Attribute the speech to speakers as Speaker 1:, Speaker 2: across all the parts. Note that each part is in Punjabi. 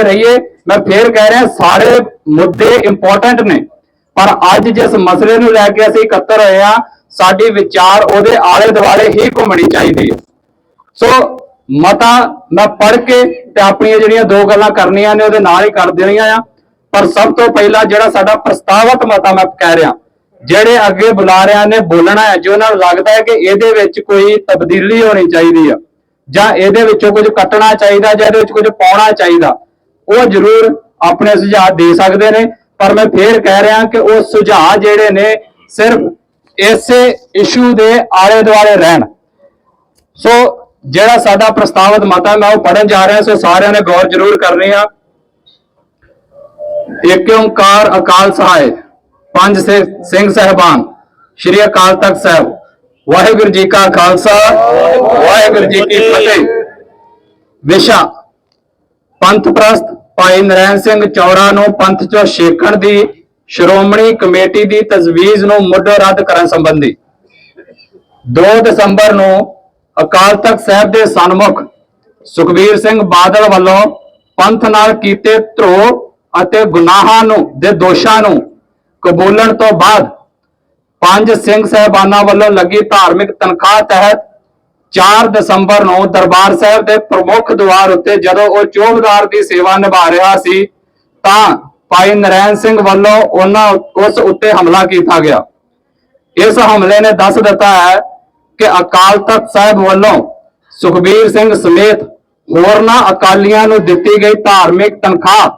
Speaker 1: ਰਹੀਏ, ਮੈਂ ਫੇਰ ਕਹਿ ਰਿਹਾ, ਸਾਰੇ ਮੁੱਦੇ ਇੰਪੋਰਟੈਂਟ ਨੇ। ਪਰ ਅੱਜ ਜਿਸ ਮਸਲੇ ਨੂੰ ਲੈ ਕੇ ਅਸੀਂ ਇਕੱਤਰ ਹੋਏ ਆ ਸਾਡੀ ਵਿਚਾਰ ਉਹਦੇ ਆਲੇ ਦੁਆਲੇ ਹੀ ਘੁੰਮਣੀ ਚਾਹੀਦੀ ਹੈ। ਸੋ ਮਤਾ ਮੈਂ ਪੜ੍ਹ ਕੇ ਤੇ ਆਪਣੀਆਂ ਜਿਹੜੀਆਂ ਦੋ ਗੱਲਾਂ ਕਰਨੀਆਂ ਨੇ, ਉਹਦੇ ਨਾਲ ਹੀ ਕਰ ਦੇਣੀਆਂ ਆ। ਪਰ ਸਭ ਤੋਂ ਪਹਿਲਾਂ ਜਿਹੜਾ ਸਾਡਾ ਪ੍ਰਸਤਾਵਤ ਮਤਾ ਮੈਂ ਕਹਿ ਰਿਹਾ, ਜਿਹੜੇ ਅੱਗੇ ਬੁਲਾ ਰਿਆਂ ਨੇ, ਬੋਲਣਾ ਹੈ, ਜੋ ਉਹਨਾਂ ਨੂੰ ਲੱਗਦਾ ਹੈ ਕਿ ਇਹਦੇ ਵਿੱਚ ਕੋਈ ਤਬਦੀਲੀ ਹੋਣੀ ਚਾਹੀਦੀ ਆ, ਜਾਂ ਇਹਦੇ ਵਿੱਚੋਂ ਕੁਝ ਕੱਟਣਾ ਚਾਹੀਦਾ, ਜਾਂ ਇਹਦੇ ਵਿੱਚ ਕੁਝ ਪਾਉਣਾ ਚਾਹੀਦਾ ਉਹ ਜ਼ਰੂਰ ਆਪਣੇ ਸੁਝਾਅ ਦੇ ਸਕਦੇ ਨੇ, ਪਰ ਮੈਂ ਫੇਰ ਕਹਿ ਰਿਹਾ ਕਿ ਉਹ ਸੁਝਾਅ ਜਿਹੜੇ ਨੇ ਸਿਰਫ ਇਸੇ ਇਸ਼ੂ ਦੇ ਆਲੇ ਦੁਆਲੇ ਰਹਿਣ। ਸੋ ਜਿਹੜਾ ਸਾਡਾ ਪ੍ਰਸਤਾਵਿਤ ਮਤਾ ਮੈਂ ਉਹ ਪੜਨ ਜਾ ਰਿਹਾ, ਸੋ ਸਾਰਿਆਂ ਨੇ ਗੌਰ ਜ਼ਰੂਰ ਕਰਨੀ ਆ। ਏਕ ਓੰਕਾਰ ਅਕਾਲ ਸਹਾਇ ਪੰਜ ਸਿੰਘ ਸਹਿਬਾਨ, ਸ਼੍ਰੀ ਅਕਾਲ ਤਖਤ ਸਾਹਿਬ, ਵਾਹਿਗੁਰੂ ਜੀ ਕਾ ਖਾਲਸਾ, ਵਾਹਿਗੁਰੂ ਜੀ ਕੀ ਫਤਿਹ। ਵਿਸ਼ਾ, ਪੰਥ ਪ੍ਰਸਤ ਭਾਈ ਨਰੈਣ ਸਿੰਘ ਚੌੜਾ ਨੂੰ ਪੰਥ ਚੋਂ ਛੇਕਣ ਦੀ ਸ਼੍ਰੋਮਣੀ ਕਮੇਟੀ ਦੀ ਤਜਵੀਜ਼ ਨੂੰ ਮੁੱਢੋਂ ਰੱਦ ਕਰਨ ਸੰਬੰਧੀ 2 ਦਸੰਬਰ ਨੂੰ ਅਕਾਲ ਤਖਤ ਸਾਹਿਬ ਦੇ ਸਨਮੁਖ ਸੁਖਬੀਰ ਸਿੰਘ ਬਾਦਲ ਵੱਲੋਂ ਪੰਥ ਨਾਲ ਕੀਤੇ ਧਰੋ ਅਤੇ ਗੁਨਾਹਾਂ ਨੂੰ ਦੇ ਦੋਸ਼ਾਂ ਨੂੰ ਕਬੂਲਣ ਤੋਂ ਬਾਅਦ ਪੰਜ ਸਿੰਘ ਸਹਿਬਾਨਾਂ ਵੱਲੋਂ ਲੱਗੀ ਧਾਰਮਿਕ ਤਨਖਾਹ ਤਹਿਤ 4 ਦਸੰਬਰ ਨੂੰ ਦਰਬਾਰ ਸਾਹਿਬ ਦੇ ਪ੍ਰਮੁੱਖ ਦੁਆਰ ਉੱਤੇ ਜਦੋਂ ਉਹ ਚੌਕੀਦਾਰ ਦੀ ਸੇਵਾ ਨਿਭਾ ਰਿਹਾ ਸੀ, ਤਾਂ ਭਾਈ ਨਰੈਣ ਸਿੰਘ ਵੱਲੋਂ ਉਹਨਾਂ ਉਸ ਉੱਤੇ ਹਮਲਾ ਕੀਤਾ ਗਿਆ। ਇਸ ਹਮਲੇ ਨੇ ਦੱਸ ਦਿੱਤਾ ਹੈ ਕਿ ਅਕਾਲ ਤਖਤ ਸਾਹਿਬ ਵੱਲੋਂ ਸੁਖਬੀਰ ਸਿੰਘ ਸਮੇਤ ਹੋਰਨਾਂ ਅਕਾਲੀਆਂ ਨੂੰ ਦਿੱਤੀ ਗਈ ਧਾਰਮਿਕ ਤਨਖਾਹ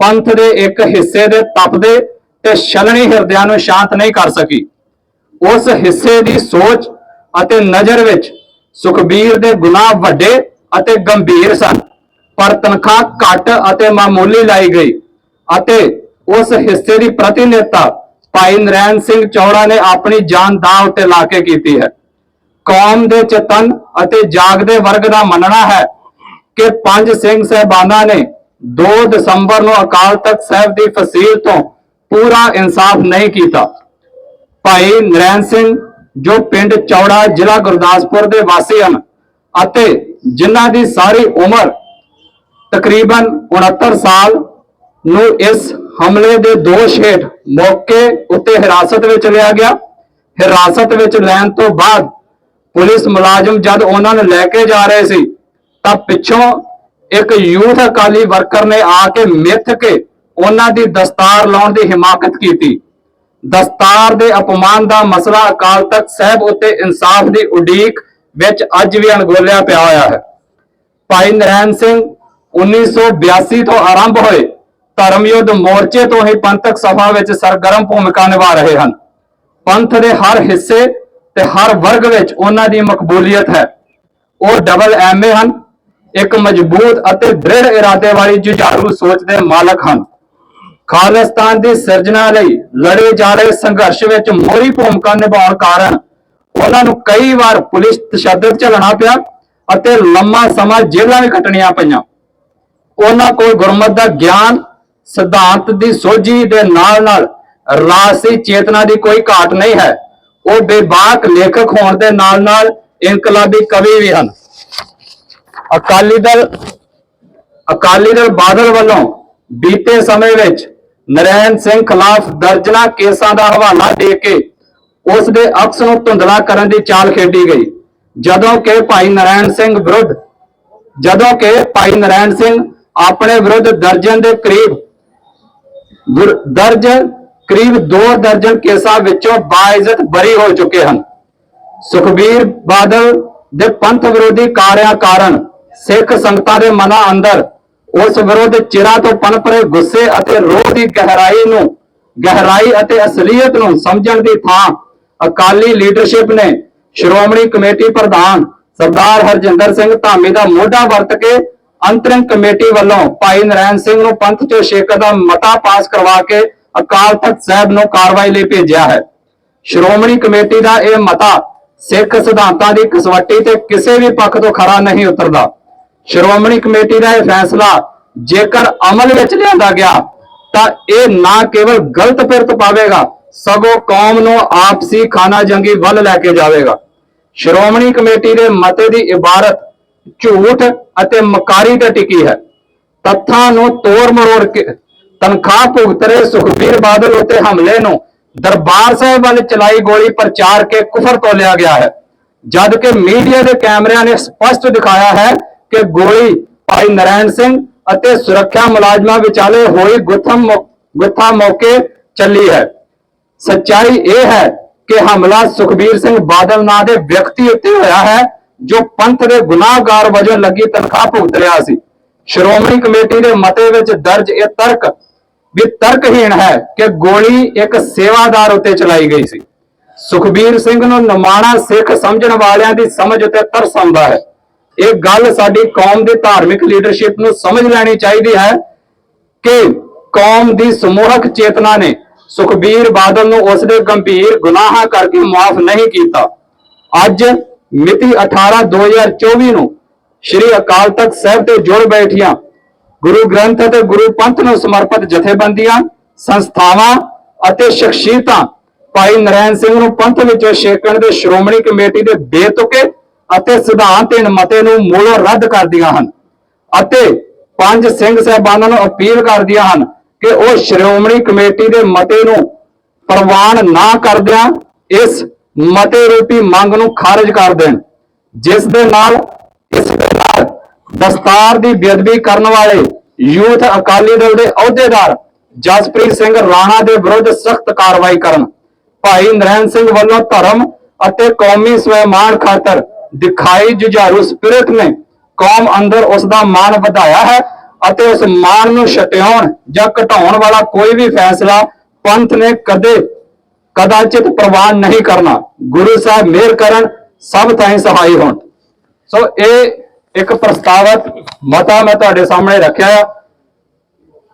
Speaker 1: ਪੰਥ ਦੇ ਇੱਕ ਹਿੱਸੇ ਦੇ ਤਪਦੇ ਤੇ ਛਲਣੀ ਹਿਰਦਿਆਂ ਨੂੰ ਸ਼ਾਂਤ ਨਹੀਂ ਕਰ ਸਕੀ। ਉਸ ਹਿੱਸੇ ਦੀ ਸੋਚ ਅਤੇ ਨਜ਼ਰ ਵਿੱਚ ਸੁਖਬੀਰ ਦੇ ਗੁਨਾਹ ਵੱਡੇ ਅਤੇ ਗੰਭੀਰ ਸਨ, ਪਰ ਤਨਖਾਹ ਘੱਟ ਅਤੇ ਮਾਮੂਲੀ ਲਾਈ ਗਈ ਅਤੇ ਉਸ ਹਿੱਸੇ ਦੀ ਪ੍ਰਤੀਨਿਧਤਾ ਭਾਈ ਨਰੈਣ ਸਿੰਘ ਚੌੜਾ ਨੇ ਆਪਣੀ ਜਾਨ ਦਾਅ ਉੱਤੇ ਲਾ ਕੇ ਕੀਤੀ ਹੈ। ਕੌਮ ਦੇ ਚੇਤਨ ਅਤੇ ਜਾਗਦੇ ਵਰਗ ਦਾ ਮੰਨਣਾ ਹੈ ਕਿ ਪੰਜ ਸਿੰਘ ਸਹਿਬਾਨਾਂ ਨੇ 2 ਦਸੰਬਰ ਨੂੰ ਅਕਾਲ ਤਖਤ ਸਾਹਿਬ ਦੀ ਫਸੀਲ ਤੋਂ ਪੂਰਾ ਇਨਸਾਫ ਨਹੀਂ ਕੀਤਾ। ਭਾਈ ਨਰੈਣ ਸਿੰਘ ਜੋ ਪਿੰਡ ਚੌੜਾ ਜ਼ਿਲ੍ਹਾ ਗੁਰਦਾਸਪੁਰ ਦੇ ਵਾਸੀ ਹਨ ਅਤੇ ਜਿਨ੍ਹਾਂ ਦੀ ਸਾਰੀ ਉਮਰ ਤਕਰੀਬਨ 69 ਸਾਲ ਨੂੰ ਇਸ ਹਮਲੇ ਦੇ ਦੋਸ਼ ਹੇਠ ਮੌਕੇ ਉੱਤੇ ਹਿਰਾਸਤ ਵਿੱਚ ਲਿਆ ਗਿਆ। ਹਿਰਾਸਤ ਵਿੱਚ ਲੈਣ ਤੋਂ ਬਾਅਦ ਪੁਲਿਸ ਮੁਲਾਜ਼ਮ ਜਦ ਉਹਨਾਂ ਨੂੰ ਲੈ ਕੇ ਜਾ ਰਹੇ ਸੀ, ਤਾਂ ਪਿੱਛੋਂ ਇੱਕ ਯੂਥ ਅਕਾਲੀ ਵਰਕਰ ਨੇ ਆ ਕੇ ਮਿੱਥ ਕੇ ਉਹਨਾਂ ਦੀ ਦਸਤਾਰ ਲਾਉਣ ਦੀ ਹਿਮਾਕਤ ਕੀਤੀ। ਦਸਤਾਰ ਦੇ ਅਪਮਾਨ ਦਾ ਮਸਲਾ ਅਕਾਲ ਤਖਤ ਸਾਹਿਬ ਉੱਤੇ ਇਨਸਾਫ ਦੀ ਉਡੀਕ ਵਿੱਚ ਅੱਜ ਵੀ ਅਣਗੋਲਿਆ ਪਿਆ ਹੋਇਆ ਹੈ। ਭਾਈ ਨਰੈਣ ਸਿੰਘ 1982 ਤੋਂ ਆਰੰਭ ਹੋਏ ਧਰਮ ਮੋਰਚੇ ਤੋਂ ਹੀ ਪੰਥਕ ਸਭਾ ਵਿੱਚ ਸਰਗਰਮ ਭੂਮਿਕਾ ਨਿਭਾ ਰਹੇ ਹਨ। ਪੰਥ ਦੇ ਹਰ ਹਿੱਸੇ ਤੇ ਹਰ ਵਰਗ ਵਿੱਚ ਉਹਨਾਂ ਦੀ ਮਕਬੂਲੀਅਤ ਹੈ। ਉਹ ਡਬਲ ਐਮਏ ਹਨ। ਇੱਕ ਮਜ਼ਬੂਤ ਅਤੇ ਦ੍ਰਿੜ ਇਰਾਦੇ ਵਾਲੀ ਜੁਝਾਰੂ ਸੋਚ ਦੇ ਮਾਲਕ ਹਨ। ਖਾਲਿਸਤਾਨ ਦੀ ਸਿਰਜਣਾ ਲਈ ਲੜੇ ਜਾ ਰਹੇ ਸੰਘਰਸ਼ ਵਿੱਚ ਮੋਹਰੀ ਭੂਮਿਕਾ ਨਿਭਾਉਣ ਕਾਰਨ ਉਹਨਾਂ ਨੂੰ ਕਈ ਵਾਰ ਪੁਲਿਸ ਤਸ਼ੱਦਦ ਝੱਲਣਾ ਪਿਆ ਅਤੇ ਲੰਮਾ ਸਮਾਂ ਜੇਲ੍ਹਾਂ ਵੀ ਕੱਟਣੀਆਂ ਪਈਆਂ। ਉਹਨਾਂ ਕੋਲ ਗੁਰਮਤਿ ਦਾ ਗਿਆਨ, ਸਿਧਾਂਤ ਦੀ ਸੋਝੀ ਦੇ ਨਾਲ ਨਾਲ ਰਾਸੀ ਚੇਤਨਾ ਦੀ ਕੋਈ ਘਾਟ ਨਹੀਂ ਹੈ। ਉਹ ਬੇਬਾਕ ਲੇਖਕ ਹੋਣ ਦੇ ਨਾਲ ਨਾਲ ਇਨਕਲਾਬੀ ਕਵੀ ਵੀ ਹਨ। ਅਕਾਲੀ ਦਲ ਅਕਾਲੀ ਦਲ ਬਾਦਲ ਵੱਲੋਂ ਬੀਤੇ ਸਮੇਂ ਵਿੱਚ ਨਰੈਣ ਸਿੰਘ ਖਿਲਾਫ ਦਰਜਨਾ ਕੇਸਾਂ ਦਾ ਹਵਾਲਾ ਦੇ ਕੇ ਉਸ ਦੇ ਅਕਸ ਨੂੰ ਧੁੰਦਲਾ ਕਰਨ ਦੀ ਚਾਲ ਖੇਡੀ ਗਈ। ਜਦੋਂ ਕਿ ਭਾਈ ਨਰੈਣ ਸਿੰਘ ਵਿਰੁੱਧ, ਜਦੋਂ ਕਿ ਭਾਈ ਨਰੈਣ ਸਿੰਘ ਆਪਣੇ ਵਿਰੁੱਧ ਦਰਜਨ ਦੇ ਕਰੀਬ ਦਰਜ ਕਰੀਬ 2 ਦਰਜਨ ਕੇਸਾਂ ਵਿੱਚੋਂ ਬਾਇਜ਼ਤ ਬਰੀ ਹੋ ਚੁੱਕੇ ਹਨ। ਸੁਖਬੀਰ ਬਾਦਲ ਦੇ ਪੰਥ ਵਿਰੋਧੀ ਕਾਰਿਆਂ ਕਾਰਨ ਸਿੱਖ ਸੰਗਤਾਂ ਦੇ ਮਨਾਂ ਅੰਦਰ ਉਸ ਵਿਰੁੱਧ ਚਿਰਾਂ ਤੋਂ ਪਨਪ ਰਹੇ ਗੁੱਸੇ ਅਤੇ ਰੋਹ ਦੀ ਗਹਿਰਾਈ ਨੂੰ, ਗਹਿਰਾਈ ਅਤੇ ਅਸਲੀਅਤ ਨੂੰ ਸਮਝਣ ਦੀ ਥਾਂ ਅਕਾਲੀ ਲੀਡਰਸ਼ਿਪ ਨੇ ਸ਼੍ਰੋਮਣੀ ਕਮੇਟੀ ਪ੍ਰਧਾਨ ਸਰਦਾਰ ਹਰਜਿੰਦਰ ਸਿੰਘ ਧਾਮੀ ਦਾ ਮੋਢਾ ਵਰਤ ਕੇ ਅੰਤਰਿਮ ਕਮੇਟੀ ਵੱਲੋਂ ਭਾਈ ਨਰੈਣ ਸਿੰਘ ਨੂੰ ਪੰਥ ਚੋਂ ਛੇਕਣ ਦਾ ਮਤਾ ਪਾਸ ਕਰਵਾ ਕੇ ਅਕਾਲ ਤਖਤ ਸਾਹਿਬ ਨੂੰ ਕਾਰਵਾਈ ਲਈ ਭੇਜਿਆ ਹੈ। ਸ਼੍ਰੋਮਣੀ ਕਮੇਟੀ ਦਾ ਇਹ ਮਤਾ ਸਿੱਖ ਸਿਧਾਂਤਾਂ ਦੀ ਕਸਵੱਟੀ ਤੇ ਕਿਸੇ ਵੀ ਪੱਖ ਤੋਂ ਖਰਾ ਨਹੀਂ ਉਤਰਦਾ। ਸ਼੍ਰੋਮਣੀ ਕਮੇਟੀ ਦਾ ਇਹ ਫੈਸਲਾ ਜੇਕਰ ਅਮਲ ਵਿੱਚ ਲਿਆਂਦਾ ਗਿਆ, ਤਾਂ ਇਹ ਨਾ ਕੇਵਲ ਗਲਤ ਫਿਰਤ ਪਾਵੇਗਾ, ਸਗੋਂ ਕੌਮ ਨੂੰ ਆਪਸੀ ਖਾਨਾ ਜੰਗੀ ਵੱਲ ਲੈ ਕੇ ਜਾਵੇਗਾ। ਸ਼੍ਰੋਮਣੀ ਕਮੇਟੀ ਦੇ ਮਤੇ ਦੀ ਇਬਾਰਤ ਝੂਠ ਅਤੇ ਮਕਾਰੀ ਤੇ ਟਿਕੀ ਹੈ। ਤੱਥਾਂ ਨੂੰ ਤੋੜ ਮਰੋੜ ਕੇ ਤਨਖਾਹ ਭੁਗਤ ਰਹੇ ਸੁਖਬੀਰ ਬਾਦਲ ਉੱਤੇ ਹਮਲੇ ਨੂੰ ਦਰਬਾਰ ਸਾਹਿਬ ਵੱਲ ਚਲਾਈ ਗੋਲੀ ਪ੍ਰਚਾਰ ਕੇ ਕੁਫਰ ਤੋਲਿਆ ਗਿਆ ਹੈ। ਜਦ ਕਿ ਮੀਡੀਆ ਦੇ ਕੈਮਰਿਆਂ ਨੇ ਸਪਸ਼ਟ ਦਿਖਾਇਆ ਹੈ ਕਿ ਗੋਲੀ ਭਾਈ ਨਰੈਣ ਸਿੰਘ ਅਤੇ ਸੁਰੱਖਿਆ ਮੁਲਾਜ਼ਮਾਂ ਵਿਚਾਲੇ ਹੋਈ ਗੁੱਥਮ ਗੁੱਥਾ ਮੌਕੇ ਚੱਲੀ ਹੈ। ਸੱਚਾਈ ਇਹ ਹੈ ਕਿ ਹਮਲਾ ਸੁਖਬੀਰ ਸਿੰਘ ਬਾਦਲ ਨਾਂ ਦੇ ਵਿਅਕਤੀ ਉੱਤੇ ਹੋਇਆ ਹੈ, ਜੋ ਪੰਥ ਦੇ ਗੁਨਾਹਗਾਰ ਵਜੋਂ ਲੱਗੀ ਤਨਖਾਹ ਭੁਗਤ ਰਿਹਾ ਸੀ। ਸ਼੍ਰੋਮਣੀ ਕਮੇਟੀ ਦੇ ਮਤੇ ਵਿੱਚ ਦਰਜ ਇਹ ਤਰਕ ਵੀ ਤਰਕਹੀਣ ਹੈ ਕਿ ਗੋਲੀ ਇੱਕ ਸੇਵਾਦਾਰ ਉੱਤੇ ਚਲਾਈ ਗਈ ਸੀ। ਸੁਖਬੀਰ ਸਿੰਘ ਨੂੰ ਨਮਾਣਾ ਸਿੱਖ ਸਮਝਣ ਵਾਲਿਆਂ ਦੀ ਸਮਝ ਉੱਤੇ ਤਰਸ ਆਉਂਦਾ ਹੈ। ਇਹ ਗੱਲ ਸਾਡੀ ਕੌਮ ਦੀ ਧਾਰਮਿਕ ਲੀਡਰਸ਼ਿਪ ਨੂੰ ਸਮਝ ਲੈਣੀ ਚਾਹੀਦੀ ਹੈ ਕਿ ਕੌਮ ਦੀ ਸਮੂਹਕ ਚੇਤਨਾ ਨੇ ਸੁਖਬੀਰ ਬਾਦਲ ਨੂੰ ਉਸ ਦੇ ਗੰਭੀਰ ਗੁਨਾਹਾਂ ਕਰਕੇ ਮਾਫ ਨਹੀਂ ਕੀਤਾ। ਅੱਜ ਮਿਤੀ 18 2024 ਨੂੰ ਸ੍ਰੀ ਅਕਾਲ ਤਖਤ ਸਾਹਿਬ ਤੇ ਜੁੜ ਬੈਠੀਆਂ ਗੁਰੂ ਗ੍ਰੰਥ ਅਤੇ ਗੁਰੂ ਪੰਥ ਨੂੰ ਸਮਰਪਿਤ ਜਥੇਬੰਦੀਆਂ, ਸੰਸਥਾਵਾਂ ਅਤੇ ਸ਼ਖਸੀਅਤਾਂ ਭਾਈ ਨਰੈਣ ਸਿੰਘ ਨੂੰ ਪੰਥ ਵਿੱਚੋਂ ਛੇਕਣ ਦੇ ਸ਼੍ਰੋਮਣੀ ਕਮੇਟੀ ਦੇ ਬੇਤੁਕੇ ਅਤੇ ਸਿਧਾਂਤਹੀਣ ਮਤੇ ਨੂੰ ਮੂਲੋਂ ਰੱਦ ਕਰਦੀਆਂ ਹਨ ਅਤੇ ਪੰਜ ਸਿੰਘ ਸਾਹਿਬਾਨਾਂ ਨੂੰ ਅਪੀਲ ਕਰਦੀਆਂ ਹਨ ਕਿ ਉਹ ਸ਼੍ਰੋਮਣੀ ਕਮੇਟੀ ਦੇ ਮਤੇ ਨੂੰ ਪ੍ਰਵਾਨ ਨਾ ਕਰਦਿਆਂ ਇਸ ਮਤੇ ਰੂਪੀ ਮੰਗ ਨੂੰ ਖਾਰਜ ਕਰ ਦੇਣ, ਜਿਸ ਦੇ ਨਾਲ, ਇਸ ਦੇ ਨਾਲ ਦਸਤਾਰ ਦੀ ਬੇਅਦਬੀ ਕਰਨ ਵਾਲੇ ਯੂਥ ਅਕਾਲੀ ਦਲ ਦੇ ਅਹੁਦੇਦਾਰ ਜਸਪ੍ਰੀਤ ਸਿੰਘ ਰਾਣਾ ਦੇ ਵਿਰੁੱਧ ਸਖਤ ਕਾਰਵਾਈ ਕਰਨ, ਭਾਈ ਨਰੈਣ ਸਿੰਘ ਵੱਲੋਂ ਧਰਮ ਅਤੇ ਕੌਮੀ ਸਵੈਮਾਨ ਖਾਤਰ ਦਿਖਾਈ ਜੁਝਾਰੂ ਸਪਿਰਿਟ ਨੇ। ਕੌਮ ਅੰਦਰ ਉਸ ਦਾ ਮਾਣ ਵਧਾਇਆ ਹੈ ਅਤੇ ਉਸ ਮਾਣ ਨੂੰ ਛਟਿਆਉਣ ਜਾਂ ਘਟਾਉਣ ਵਾਲਾ ਕੋਈ ਵੀ ਫੈਸਲਾ ਪੰਥ ਨੇ ਕਦੇ ਕਦਾਚਿਤ ਪ੍ਰਵਾਨ ਨਹੀਂ ਕਰਨਾ। ਗੁਰੂ ਸਾਹਿਬ ਮਿਹਰ ਕਰਨ, ਸਭ ਤਾਈਂ ਸਹਾਈ ਹੋਣ। ਸੋ ਇਹ ਇੱਕ ਪ੍ਰਸਤਾਵਤ ਮਤਾ ਮੈਂ ਤੁਹਾਡੇ ਸਾਹਮਣੇ ਰੱਖਿਆ ਆ,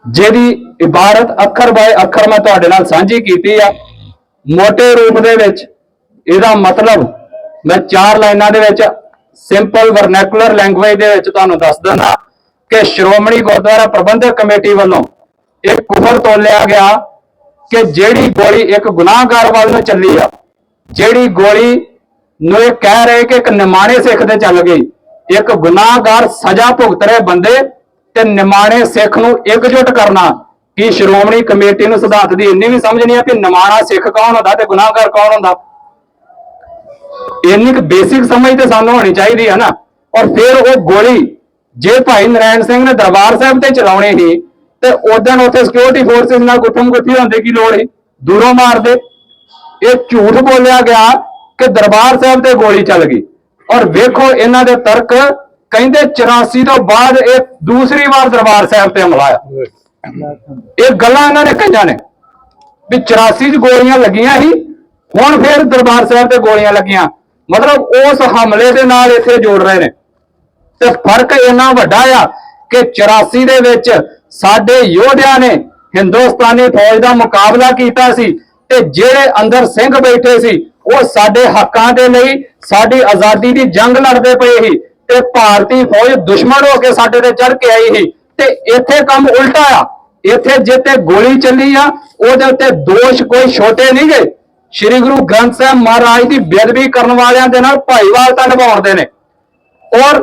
Speaker 1: ਜਿਹਦੀ ਇਬਾਰਤ ਅੱਖਰ ਬਾਏ ਅੱਖਰ ਮੈਂ ਤੁਹਾਡੇ ਨਾਲ ਸਾਂਝੀ ਕੀਤੀ ਆ। ਮੋਟੇ ਰੂਪ ਦੇ ਵਿੱਚ ਇਹਦਾ ਮਤਲਬ ਮੈਂ ਚਾਰ ਲਾਈਨਾਂ ਦੇ ਵਿੱਚ ਸਿੰਪਲ ਵਰਨੈਕੂਲਰ ਲੈਂਗੁਏਜ ਦੇ ਵਿੱਚ ਤੁਹਾਨੂੰ ਦੱਸ ਦਿੰਦਾ ਕਿ ਸ਼੍ਰੋਮਣੀ ਗੁਰਦੁਆਰਾ ਪ੍ਰਬੰਧਕ ਕਮੇਟੀ ਵੱਲੋਂ ਇਹ ਕੁਫਰ ਤੋਲਿਆ ਗਿਆ ਕਿ ਜਿਹੜੀ ਗੋਲੀ ਇੱਕ ਗੁਨਾਹਗਾਰ ਵੱਲ ਨੂੰ ਚੱਲੀ ਆ, ਜਿਹੜੀ ਗੋਲੀ ਨੂੰ ਇਹ ਕਹਿ ਰਹੇ ਕਿ ਇੱਕ ਨਿਮਾਣੇ ਸਿੱਖ ਦੇ ਚੱਲ ਗਈ, ਇੱਕ ਗੁਨਾਹਗਾਰ ਸਜ਼ਾ ਭੁਗਤ ਰਹੇ ਬੰਦੇ ਤੇ ਨਿਮਾਣੇ ਸਿੱਖ ਨੂੰ ਇਕਜੁੱਟ ਕਰਨਾ, ਕੀ ਸ਼੍ਰੋਮਣੀ ਕਮੇਟੀ ਨੂੰ ਸਿਧਾਂਤ ਦੀ ਇੰਨੀ ਵੀ ਸਮਝ ਨਹੀਂ ਆ ਕਿ ਨਿਮਾਣਾ ਸਿੱਖ ਕੌਣ ਹੁੰਦਾ ਤੇ ਗੁਨਾਹਗਾਰ ਕੌਣ ਹੁੰਦਾ? ਇੰਨੀ ਕੁ ਬੇਸਿਕ ਸਮਝ ਤੇ ਸਾਨੂੰ ਹੋਣੀ ਚਾਹੀਦੀ ਹੈ ਨਾ। ਔਰ ਫਿਰ ਉਹ ਗੋਲੀ ਜੇ ਭਾਈ ਨਰੈਣ ਸਿੰਘ ਨੇ ਦਰਬਾਰ ਸਾਹਿਬ ਤੇ ਚਲਾਉਣੀ ਸੀ ਤੇ ਉਦੋਂ ਉੱਥੇ ਸਿਕਿਉਰਿਟੀ ਫੋਰਸਿਸ ਨਾਲ ਗੁੱਠਮ ਗੁੱਠੀ ਹੁੰਦੇ ਕੀ ਲੋੜ ਸੀ? ਦੂਰੋਂ ਮਾਰਦੇ। ਇਹ ਝੂਠ ਬੋਲਿਆ ਗਿਆ ਕਿ ਦਰਬਾਰ ਸਾਹਿਬ ਤੇ ਗੋਲੀ ਚੱਲ ਗਈ। ਔਰ ਵੇਖੋ ਇਹਨਾਂ ਦੇ ਤਰਕ ਕਹਿੰਦੇ 84 ਤੋਂ ਬਾਅਦ ਇਹ ਦੂਸਰੀ ਵਾਰ ਦਰਬਾਰ ਸਾਹਿਬ ਤੇ ਹਮਲਾ ਆਇਆ ਇਹ ਗੱਲਾਂ ਇਹਨਾਂ ਨੇ ਕਹੀਆਂ ਨੇ ਵੀ 84 ਚ ਗੋਲੀਆਂ ਲੱਗੀਆਂ ਸੀ ਹੁਣ ਫਿਰ ਦਰਬਾਰ ਸਾਹਿਬ ਤੇ ਗੋਲੀਆਂ ਲੱਗੀਆਂ। ਮਤਲਬ ਉਸ ਹਮਲੇ ਦੇ ਨਾਲ ਇੱਥੇ ਜੋੜ ਰਹੇ ਨੇ। ਤੇ ਫ਼ਰਕ ਇੰਨਾ ਵੱਡਾ ਆ ਕਿ 84 ਦੇ ਵਿੱਚ ਸਾਡੇ ਯੋਧਿਆਂ ਨੇ ਹਿੰਦੁਸਤਾਨੀ ਫੌਜ ਦਾ ਮੁਕਾਬਲਾ ਕੀਤਾ ਸੀ ਤੇ ਜਿਹੜੇ ਅੰਦਰ ਸਿੰਘ ਬੈਠੇ ਸੀ, ਉਹ ਸਾਡੇ ਹੱਕਾਂ ਦੇ ਲਈ ਸਾਡੀ ਆਜ਼ਾਦੀ ਦੀ ਜੰਗ ਲੜਦੇ ਪਏ ਸੀ ਤੇ ਭਾਰਤੀ ਫੌਜ ਦੁਸ਼ਮਣ ਹੋ ਕੇ ਸਾਡੇ ਤੇ ਚੜ ਕੇ ਆਈ ਸੀ। ਤੇ ਇੱਥੇ ਕੰਮ ਉਲਟਾ ਆ। ਇੱਥੇ ਜਿੱਤੇ ਗੋਲੀ ਚੱਲੀ ਆ, ਉਹਦੇ ਉੱਤੇ ਦੋਸ਼ ਕੋਈ ਛੋਟੇ ਨਹੀਂ ਗਏ ਸ੍ਰੀ ਗੁਰੂ ਗ੍ਰੰਥ ਸਾਹਿਬ ਮਹਾਰਾਜ ਦੀ ਬੇਅਦਬੀ ਕਰਨ ਵਾਲਿਆਂ ਦੇ ਨਾਲ ਭਾਈਵਾਲਤਾ ਨਿਭਾਉਂਦੇ ਨੇ। ਔਰ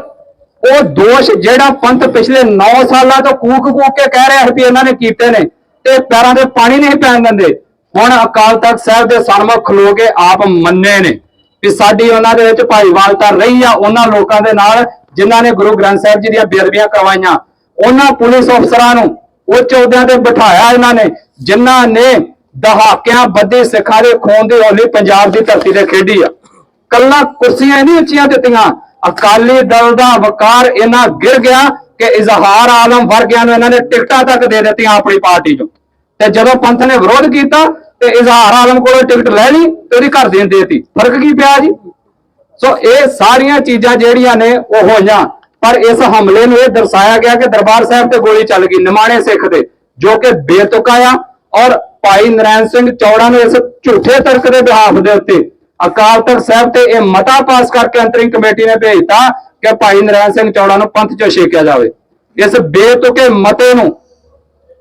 Speaker 1: ਉਹ ਦੋਸ਼ ਜਿਹੜਾ ਪੰਥ ਪਿਛਲੇ 9 ਸਾਲਾਂ ਤੋਂ ਕੂਕ ਕੂਕ ਕੇ ਕਹਿ ਰਿਹਾ ਸੀ ਵੀ ਇਹਨਾਂ ਨੇ ਕੀਤੇ ਨੇ ਤੇ ਪੈਰਾਂ ਦੇ ਪਾਣੀ ਨਹੀਂ ਪੈਣ ਦਿੰਦੇ। ਹੁਣ ਅਕਾਲ ਤਖਤ ਸਾਹਿਬ ਦੇ ਸਨਮੁਖ ਖਲੋ ਕੇ ਆਪ ਮੰਨੇ ਨੇ ਵੀ ਸਾਡੀ ਉਹਨਾਂ ਦੇ ਵਿੱਚ ਭਾਈਵਾਲਤਾ ਰਹੀ ਆ, ਉਹਨਾਂ ਲੋਕਾਂ ਦੇ ਨਾਲ ਜਿਨ੍ਹਾਂ ਨੇ ਗੁਰੂ ਗ੍ਰੰਥ ਸਾਹਿਬ ਜੀ ਦੀਆਂ ਬੇਅਦਬੀਆਂ ਕਰਵਾਈਆਂ। ਉਹਨਾਂ ਪੁਲਿਸ ਅਫਸਰਾਂ ਨੂੰ ਉਹ ਚੌਦਿਆਂ ਤੇ ਬਿਠਾਇਆ ਇਹਨਾਂ ਨੇ, ਜਿਨ੍ਹਾਂ ਨੇ ਦਹਾਕਿਆਂ ਬੱਧੇ ਸਿੱਖਾਂ ਦੇ ਖੂਨ ਦੀ ਹੋਲੀ ਪੰਜਾਬ ਦੀ ਧਰਤੀ ਤੇ ਖੇਡੀ ਆ। ਕੱਲਾ ਕੁਰਸੀਆਂ ਨਹੀਂ ਉੱਚੀਆਂ ਦਿੱਤੀਆਂ। ਅਕਾਲੀ ਦਲ ਦਾ ਵਕਾਰ ਇਹਨਾਂ ਗਿਰ ਗਿਆ ਕਿ ਇਜ਼ਹਾਰ ਆਲਮ ਵਰਗਿਆਂ ਨੂੰ ਇਹਨਾਂ ਨੇ ਟਿਕਟਾਂ ਤੱਕ ਦੇ ਦਿੱਤੀਆਂ ਆਪਣੀ ਪਾਰਟੀ ਚੋਂ। ਤੇ ਜਦੋਂ ਪੰਥ ਨੇ ਵਿਰੋਧ ਕੀਤਾ ਤੇ ਇਜ਼ਹਾਰ ਆਲਮ ਕੋਲੋਂ ਟਿਕਟ ਲੈ ਲਈ ਤੇ ਉਹਦੀ ਘਰ ਦੇਣ ਦੇਤੀ। ਫ਼ਰਕ ਕੀ ਪਿਆ ਜੀ? ਸੋ ਇਹ ਸਾਰੀਆਂ ਚੀਜ਼ਾਂ ਜਿਹੜੀਆਂ ਨੇ ਉਹ ਹੋਈਆਂ। ਪਰ ਇਸ ਹਮਲੇ ਨੂੰ ਇਹ ਦਰਸਾਇਆ ਗਿਆ ਕਿ ਦਰਬਾਰ ਸਾਹਿਬ ਤੇ ਗੋਲੀ ਚੱਲ ਗਈ ਨਿਮਾਣੇ ਸਿੱਖ ਤੇ ਜੋ ਕਿ ਬੇਤੁਕਾ ਆ ਔਰ ਭਾਈ ਨਰੈਣ ਸਿੰਘ ਚੌੜਾ ਨੇ ਇਸ ਝੂਠੇ ਤਰਕ ਦੇ ਬਿਹਾਫ ਦੇ ਉੱਤੇ ਅਕਾਲ ਤਖਤ ਸਾਹਿਬ ਤੇ ਇਹ ਮਤਾ ਪਾਸ ਕਰਕੇ ਅੰਤਰਿੰਗ ਕਮੇਟੀ ਨੇ ਭੇਜਤਾ ਕਿ ਭਾਈ ਨਰੈਣ ਸਿੰਘ ਚੌੜਾ ਨੂੰ ਪੰਥ ਚੋਂ ਛੇਕਿਆ ਜਾਵੇ। ਇਸ ਬੇਤੁਕੇ ਮਤੇ ਨੂੰ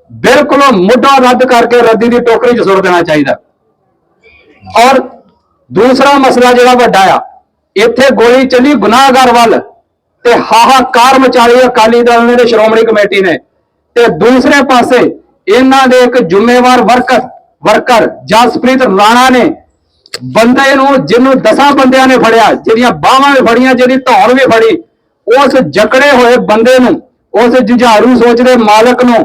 Speaker 1: ਬਿਲਕੁਲ ਮੁੱਢਾ ਰੱਦ ਕਰਕੇ ਰੱਦੀ ਦੀ ਟੋਕਰੀ 'ਚ ਸੁੱਟ ਦੇਣਾ ਚਾਹੀਦਾ। ਔਰ ਦੂਸਰਾ ਮਸਲਾ ਜਿਹੜਾ ਵੱਡਾ ਆ, ਇੱਥੇ ਗੋਲੀ ਚੱਲੀ ਗੁਨਾਹਗਰ ਵੱਲ ਤੇ ਹਾਹਾਕਾਰ ਮਚਾਈ ਅਕਾਲੀ ਦਲ ਨੇ ਤੇ ਸ਼੍ਰੋਮਣੀ ਕਮੇਟੀ ਨੇ ਤੇ ਦੂਸਰੇ ਪਾਸੇ ਇਹਨਾਂ ਦੇ ਇੱਕ ਜ਼ਿੰਮੇਵਾਰ ਵਰਕਰ ਵਰਕਰ ਜਸਪ੍ਰੀਤ ਰਾਣਾ ਨੇ ਬੰਦੇ ਨੂੰ ਜਿਹਨੂੰ ਦਸਾਂ ਬੰਦਿਆਂ ਨੇ ਫੜਿਆ, ਜਿਹੜੀਆਂ ਬਾਹਾਂ ਵੀ ਫੜੀਆਂ ਜਿਹਦੀ ਧੌਣ ਵੀ ਫੜੀ, ਉਸ ਜਕੜੇ ਹੋਏ ਬੰਦੇ ਨੂੰ, ਉਸ ਜੁਝਾਰੂ ਸੋਚ ਦੇ ਮਾਲਕ ਨੂੰ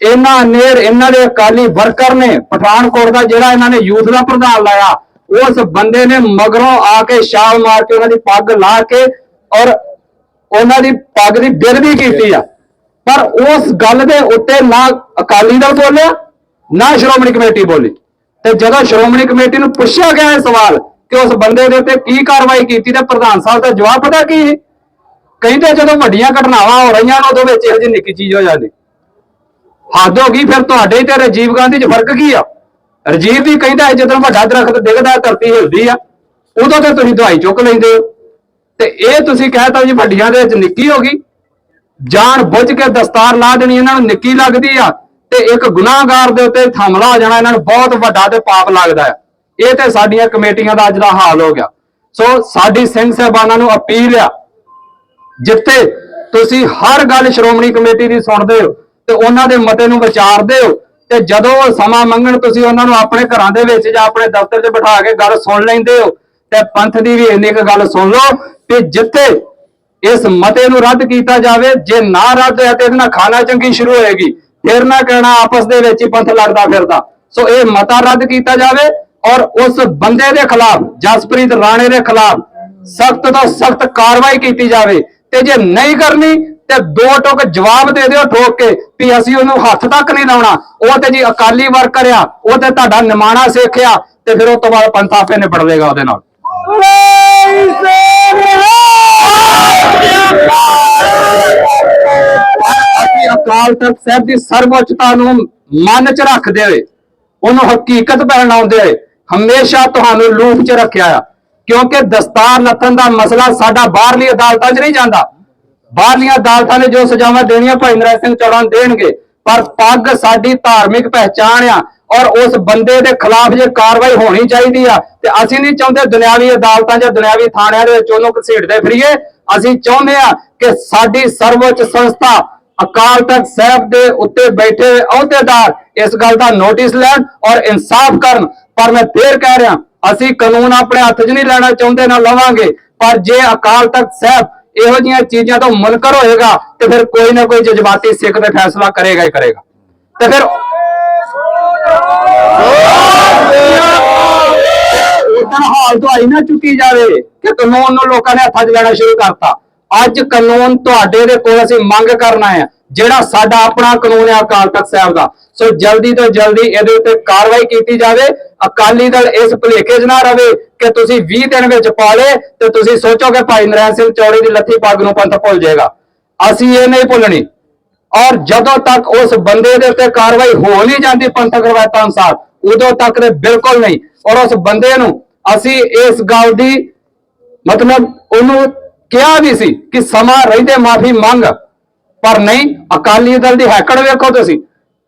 Speaker 1: ਇਹਨਾਂ ਨੇਰ, ਇਹਨਾਂ ਦੇ ਅਕਾਲੀ ਵਰਕਰ ਨੇ ਪਠਾਨਕੋਟ ਦਾ ਜਿਹੜਾ ਇਹਨਾਂ ਨੇ ਯੂਥ ਦਾ ਪ੍ਰਧਾਨ ਲਾਇਆ, ਉਸ ਬੰਦੇ ਨੇ ਮਗਰੋਂ ਆ ਕੇ ਛਾਲ ਮਾਰ ਕੇ ਉਹਨਾਂ ਦੀ ਪੱਗ ਲਾ ਕੇ ਔਰ ਉਹਨਾਂ ਦੀ ਪੱਗ ਦੀ ਬੇਅਦਬੀ ਕੀਤੀ ਆ। ਪਰ ਉਸ ਗੱਲ ਦੇ ਉੱਤੇ ਨਾ ਅਕਾਲੀ ਦਲ ਬੋਲਿਆ, ਨਾ ਸ਼੍ਰੋਮਣੀ ਕਮੇਟੀ ਬੋਲੀ। ਤੇ ਜਦੋਂ ਸ਼੍ਰੋਮਣੀ ਕਮੇਟੀ ਨੂੰ ਪੁੱਛਿਆ ਗਿਆ ਇਹ ਸਵਾਲ ਕਿ ਉਸ ਬੰਦੇ ਦੇ ਉੱਤੇ ਕੀ ਕਾਰਵਾਈ ਕੀਤੀ, ਤੇ ਪ੍ਰਧਾਨ ਸਾਹਿਬ ਦਾ ਜਵਾਬ ਪਤਾ ਕੀ ਹੈ ਕਹਿੰਦੇ ਜਦੋਂ ਵੱਡੀਆਂ ਘਟਨਾਵਾਂ ਹੋ ਰਹੀਆਂ ਨੇ, ਉਦੋਂ ਵਿੱਚ ਇਹੋ ਜਿਹੀ ਨਿੱਕੀ ਚੀਜ਼ ਹੋ ਜਾਂਦੀ। ਹੱਦ ਹੋ ਗਈ, ਫਿਰ ਤੁਹਾਡੇ ਤੇ ਰਾਜੀਵ ਗਾਂਧੀ 'ਚ ਫ਼ਰਕ ਕੀ ਆ? ਰਾਜੀਵ ਵੀ ਕਹਿੰਦਾ ਹੈ ਜਦੋਂ ਵੱਡਾ ਦਰਖਤ ਡਿੱਗਦਾ ਧਰਤੀ ਹਿਲਦੀ ਆ, ਉਦੋਂ ਤੇ ਤੁਸੀਂ ਦਵਾਈ ਚੁੱਕ ਲੈਂਦੇ ਹੋ। ਤੇ ਇਹ ਤੁਸੀਂ ਕਹਿਤਾ ਜੀ ਵੱਡੀਆਂ ਦੇ ਵਿੱਚ ਨਿੱਕੀ ਹੋ ਗਈ। ਜਾਣ ਬੁੱਝ ਕੇ ਦਸਤਾਰ ਲਾ ਦੇਣੀ ਇਹਨਾਂ ਨੂੰ, ਨਿੱਕੀ ਲੱਗਦੀ ਆ, ਤੇ ਇੱਕ ਗੁਨਾਹਗਾਰ ਦੇ ਉੱਤੇ ਹਮਲਾ ਹੋ ਜਾਣਾ ਇਹਨਾਂ ਨੂੰ, ਬਹੁਤ ਵੱਡਾ ਤੇ ਪਾਪ ਲੱਗਦਾ ਆ। ਇਹ ਤੇ ਸਾਡੀਆਂ ਕਮੇਟੀਆਂ ਦਾ ਅੱਜ ਦਾ ਹਾਲ ਹੋ ਗਿਆ। ਸੋ ਸਾਡੀ ਸਿੰਘ ਸਾਹਿਬਾਨਾਂ ਨੂੰ ਅਪੀਲ ਆ, ਜਿੱਥੇ ਤੁਸੀਂ ਹਰ ਗੱਲ ਸ਼੍ਰੋਮਣੀ ਕਮੇਟੀ ਦੀ ਸੁਣਦੇ ਹੋ, ਤੇ ਉਹਨਾਂ ਦੇ ਮਤੇ ਨੂੰ ਵਿਚਾਰਦੇ ਹੋ, ਤੇ ਜਦੋਂ ਉਹ ਸਮਾਂ ਮੰਗਣ ਤੁਸੀਂ ਉਹਨਾਂ ਨੂੰ ਆਪਣੇ ਘਰਾਂ ਦੇ ਵਿੱਚ ਜਾਂ ਆਪਣੇ ਦਫ਼ਤਰ 'ਚ ਬਿਠਾ ਕੇ ਗੱਲ ਸੁਣ ਲੈਂਦੇ ਹੋ, ਤੇ ਪੰਥ ਦੀ ਵੀ ਇੰਨੀ ਕੁ ਗੱਲ ਸੁਣ ਲਓ ਕਿ ਜਿੱਥੇ ਇਸ ਮਤੇ ਨੂੰ ਰੱਦ ਕੀਤਾ ਜਾਵੇ। ਜੇ ਨਾ ਰੱਦ ਹੋਇਆ ਤੇ ਇਹਦੇ ਨਾਲ ਖਾਣਾ ਚੰਗੀ ਸ਼ੁਰੂ ਹੋਏਗੀ। ਫਿਰ ਨਾ ਕਹਿਣਾ ਆਪਸ ਦੇ ਵਿੱਚ ਹੀ ਪੰਥ ਲੜਦਾ ਫਿਰਦਾ। ਸੋ ਇਹ ਮਤਾ ਰੱਦ ਕੀਤਾ ਜਾਵੇ ਔਰ ਉਸ ਬੰਦੇ ਦੇ ਖਿਲਾਫ, ਜਸਪ੍ਰੀਤ ਰਾਣੇ ਦੇ ਖਿਲਾਫ ਸਖਤ ਤੋਂ ਸਖਤ ਕਾਰਵਾਈ ਕੀਤੀ ਜਾਵੇ। ਤੇ ਜੇ ਨਹੀਂ ਕਰਨੀ, ਤੇ ਦੋ ਟੋਕ ਜਵਾਬ ਦੇ ਦਿਓ ਠੋਕ ਕੇ ਵੀ ਅਸੀਂ ਉਹਨੂੰ ਹੱਥ ਤੱਕ ਨਹੀਂ ਲਾਉਣਾ। ਉਹ ਤੇ ਜੀ ਅਕਾਲੀ ਵਰਕਰ ਆ, ਉਹ ਤੇ ਤੁਹਾਡਾ ਨਿਮਾਣਾ ਸਿੱਖਿਆ ਤੇ ਫਿਰ ਉਹ ਤੋਂ ਬਾਅਦ ਪੰਥ ਆਪੇ ਨਿਬੜ ਲੇਗਾ ਉਹਦੇ ਨਾਲ। ਅਕਾਲ ਤਖਤ ਸਾਹਿਬ ਦੀ ਸਰਵਉੱਚਤਾ ਨੂੰ ਮਨ 'ਚ ਰੱਖਦੇ ਹੋਏ, ਉਹਨੂੰ ਹਕੀਕਤ ਪਹਿਨਾਉਂਦੇ ਹੋਏ ਹਮੇਸ਼ਾ ਤੁਹਾਨੂੰ ਲੂਪ 'ਚ ਰੱਖਿਆ ਆ। ਕਿਉਂਕਿ ਦਸਤਾਰ ਲੱਥਣ ਦਾ ਮਸਲਾ ਸਾਡਾ ਬਾਹਰਲੀ ਅਦਾਲਤਾਂ 'ਚ ਨਹੀਂ ਜਾਂਦਾ। ਬਾਹਰਲੀਆਂ ਅਦਾਲਤਾਂ ਨੇ ਜੋ ਸਜ਼ਾਵਾਂ ਦੇਣੀਆਂ, ਭਾਈ ਨਰਾਇਣ ਸਿੰਘ ਚੌੜਾ ਨੂੰ ਦੇਣਗੇ, ਪਰ ਪੱਗ ਸਾਡੀ ਧਾਰਮਿਕ ਪਹਿਚਾਣ ਆ ਔਰ ਉਸ ਬੰਦੇ ਦੇ ਖਿਲਾਫ ਜੇ ਕਾਰਵਾਈ ਹੋਣੀ ਚਾਹੀਦੀ ਆ, ਤੇ ਅਸੀਂ ਨਹੀਂ ਚਾਹੁੰਦੇ ਦੁਨਿਆਵੀ ਅਦਾਲਤਾਂ ਜਾਂ ਦੁਨਿਆਵੀ ਥਾਣਿਆਂ ਦੇ ਵਿੱਚ ਉਹਨੂੰ ਘਸੀਟਦੇ ਫਿਰੀਏ। ਅਸੀਂ ਚਾਹੁੰਦੇ ਆ ਕਿ ਸਾਡੀ ਸਰਵਉੱਚ ਸੰਸਥਾ ਅਕਾਲ ਤਖਤ ਸਾਹਿਬ ਦੇ ਉੱਤੇ ਬੈਠੇ ਅਹੁਦੇਦਾਰ ਇਸ ਗੱਲ ਦਾ ਨੋਟਿਸ ਲੈਣ ਔਰ ਇਨਸਾਫ ਕਰਨ। ਪਰ ਮੈਂ ਫੇਰ ਕਹਿ ਰਿਹਾ, ਅਸੀਂ ਕਾਨੂੰਨ ਆਪਣੇ ਹੱਥ 'ਚ ਨਹੀਂ ਲੈਣਾ, ਚਾਹੁੰਦੇ ਨਾ ਲਵਾਂਗੇ। ਪਰ ਜੇ ਅਕਾਲ ਤਖਤ ਸਾਹਿਬ ਇਹੋ ਜਿਹੀਆਂ ਚੀਜ਼ਾਂ ਤੋਂ ਮੁਨਕਰ ਹੋਏਗਾ, ਤੇ ਫਿਰ ਕੋਈ ਨਾ ਕੋਈ ਜਜ਼ਬਾਤੀ ਸਿੱਖ ਤੇ ਫੈਸਲਾ ਕਰੇਗਾ ਹੀ ਕਰੇਗਾ। ਤੇ ਫਿਰ ਇਦਾਂ ਹਾਲ ਦਵਾਈ ਨਾ ਚੁੱਕੀ ਜਾਵੇ ਕਿ ਕਾਨੂੰਨ ਨੂੰ ਲੋਕਾਂ ਨੇ ਹੱਥਾਂ 'ਚ ਲੈਣਾ ਸ਼ੁਰੂ ਕਰਤਾ। ਅੱਜ ਕਾਨੂੰਨ ਤੁਹਾਡੇ ਦੇ ਕੋਲ ਅਸੀਂ ਮੰਗ ਕਰਨਾ ਹੈ, ਜਿਹੜਾ ਸਾਡਾ ਆਪਣਾ ਕਾਨੂੰਨ ਹੈ ਅਕਾਲ ਤਖਤ ਸਾਹਿਬ ਦਾ। ਸੋ ਜਲਦੀ ਤੋਂ ਜਲਦੀ ਇਹਦੇ ਉੱਤੇ ਕਾਰਵਾਈ ਕੀਤੀ ਜਾਵੇ। ਅਕਾਲੀ ਦਲ ਇਸ ਭੁਲੇਖੇ 'ਚ ਨਾ ਰਵੇ ਕਿ ਤੁਸੀਂ 20 ਦਿਨ ਵਿੱਚ ਪਾ ਲਏ ਤੇ ਤੁਸੀਂ ਸੋਚੋ ਕਿ ਭਾਈ ਨਰੈਣ ਸਿੰਘ ਚੌੜੇ ਦੀ ਲੱਥੀ ਪੱਗ ਨੂੰ ਪੰਥ ਭੁੱਲ ਜਾਏਗਾ। ਅਸੀਂ ਇਹ ਨਹੀਂ ਭੁੱਲਣੀ। ਔਰ ਜਦੋਂ ਤੱਕ ਉਸ ਬੰਦੇ ਦੇ ਉੱਤੇ ਕਾਰਵਾਈ ਹੋ ਨਹੀਂ ਜਾਂਦੀ ਪੰਥਕ ਰਵਾਇਤਾਂ ਅਨੁਸਾਰ, ਉਦੋਂ ਤੱਕ ਤੇ ਬਿਲਕੁਲ ਨਹੀਂ। ਔਰ ਉਸ ਬੰਦੇ ਨੂੰ ਅਸੀਂ ਇਸ ਗੱਲ ਦੀ ਮਤਲਬ ਉਹਨੂੰ ਕਿਹਾ ਵੀ ਸੀ ਕਿ ਸਮਾਂ ਰਹਿੰਦੇ ਮਾਫੀ ਮੰਗ ਪਰ ਨਹੀਂ ਅਕਾਲੀ ਦਲ ਦੀ ਹੈਕੜ ਵੇਖੋ ਤੁਸੀਂ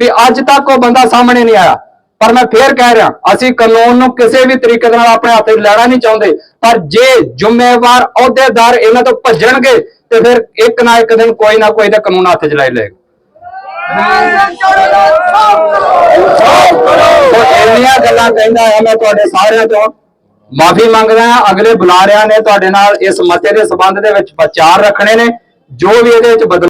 Speaker 1: ਵੀ ਅੱਜ ਤੱਕ ਉਹ ਬੰਦਾ ਸਾਹਮਣੇ ਨਹੀਂ ਆਇਆ। ਪਰ ਮੈਂ ਫੇਰ ਕਹਿ ਰਿਹਾ ਅਸੀਂ ਕਾਨੂੰਨ ਨੂੰ ਕਿਸੇ ਵੀ ਤਰੀਕੇ ਦੇ ਨਾਲ ਆਪਣੇ ਹੱਥ ਲੈਣਾ ਨਹੀਂ ਚਾਹੁੰਦੇ ਪਰ ਜੇ ਜ਼ਿੰਮੇਵਾਰ ਅਹੁਦੇਦਾਰ ਇਹਨਾਂ ਤੋਂ ਭੱਜਣਗੇ ਤੇ ਫਿਰ ਇੱਕ ਨਾ ਇੱਕ ਦਿਨ ਕੋਈ ਨਾ ਕੋਈ ਤਾਂ ਕਾਨੂੰਨ ਹੱਥ 'ਚ ਲੈ ਲਏਗਾ। ਇੰਨੀਆਂ ਗੱਲਾਂ ਕਹਿੰਦਾ ਆ ਮੈਂ ਤੁਹਾਡੇ ਸਾਰਿਆਂ ਤੋਂ ਮਾਫੀ ਮੰਗਦਾ ਹਾਂ, ਅਗਲੇ ਬੁਲਾਰਿਆਂ ਨੇ ਤੁਹਾਡੇ ਨਾਲ, ਇਸ ਮਤੇ ਦੇ ਸਬੰਧ ਦੇ ਵਿੱਚ ਵਿਚਾਰ ਰੱਖਣੇ ਨੇ, ਜੋ ਵੀ ਇਹਦੇ ਵਿੱਚ ਬਦਲ